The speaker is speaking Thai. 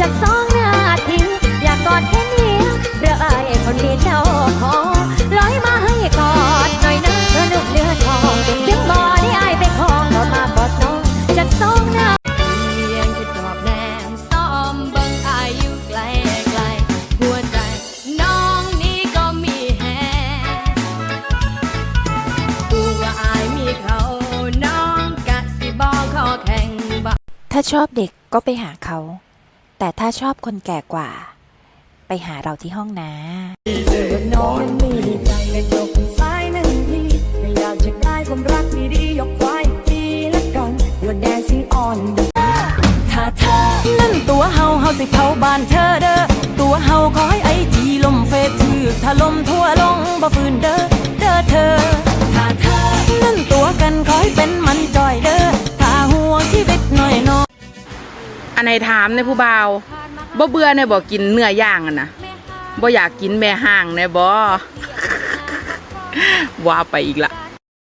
จากสองนาทีอยากกอดแค่นี้เรือไอคนดีเจ้าขอลอยมาให้กอดหน่อยนะเธอลูกเนื้อทองเก็งบ่อได้ไอไปคองเรามากอดน้องจากสองนาเรียนคิดตอบแนมซ้อมบังอายุไกลไกลหัวใจน้องนี้ก็มีแหงกูวอายมีเขาน้องกะสิบอกขอแข่งบ่ถ้าชอบเด็กก็ไปหาเขา แต่ถ้าชอบคนแก่กว่า ไปหาเราที่ห้องนะ น้องนั้นมีใจและยกซ้ายหนึ่งทีอยากจะได้ความรักดีๆยกไว้ทีละกันว่า dancing on ถ้าเธอนั่นตัวเฮาเฮาสิเผาบ้านเธอเด้อตัวเฮาขอให้ไอจีลมเฟซถือถ้าลมทั่วลงบ่ฟื้นเด้อเด้อเธอถ้าเธอนั่นตัวกันขอให้เป็นมันจอยเด้อ นไหนถามในผู้บ่าวบ่เบื่อในบ่กินเนื้อย่างอะนะบ่อยากกินแม่ห่างในบ่ว่าไปอีกละ